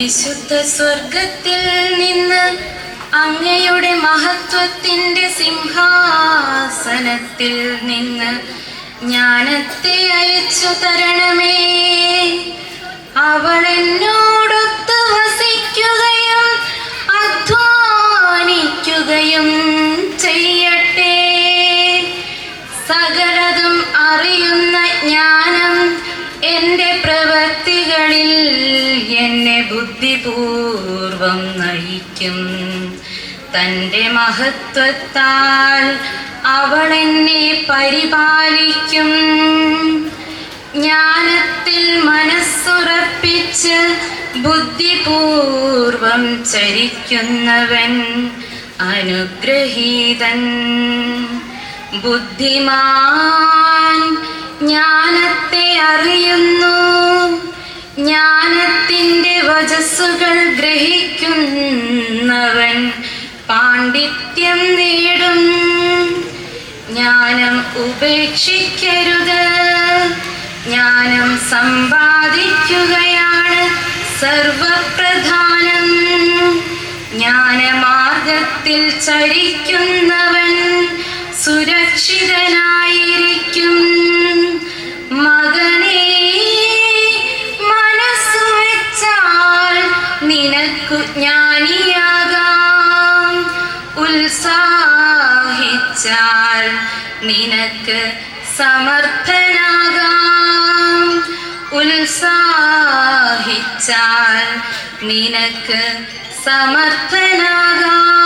വിശുദ്ധ സ്വർഗത്തിൽ നിന്ന് അങ്ങയുടെ മഹത്വത്തിന്റെ സിംഹാസനത്തിൽ നിന്ന് ജ്ഞാനത്തെ അയച്ചു തരണമേ. അവൾ ബുദ്ധിപൂർവം നയിക്കും. തന്റെ മഹത്വത്താൽ അവൾ എന്നെ പരിപാലിക്കും. ജ്ഞാനത്തിൽ മനസ്സുറപ്പിച്ച് ബുദ്ധിപൂർവം ചരിക്കുന്നവൻ അനുഗ്രഹീതൻ. ബുദ്ധിമാൻ ജ്ഞാനത്തെ അറിയുന്നു. ജ്ഞാനത്തിന്റെ വജസ്സുകൾ ഗ്രഹിക്കുന്നവൻ പാണ്ഡിത്യം നേടും. ജ്ഞാനം ഉപേക്ഷിക്കരുത്. ജ്ഞാനം സമ്പാദിക്കുകയാണ് സർവപ്രധാനം. ജ്ഞാനമാർഗത്തിൽ ചരിക്കുന്നവൻ സുരക്ഷിതനായിരിക്കും നിനക്കു ജ്ഞാനിയാകാം. ഉത്സാഹിച്ചാൽ നിനക്ക് സമർത്ഥനാകാം. ഉത്സാഹിച്ചാൽ നിനക്ക് സമർത്ഥനാകാം.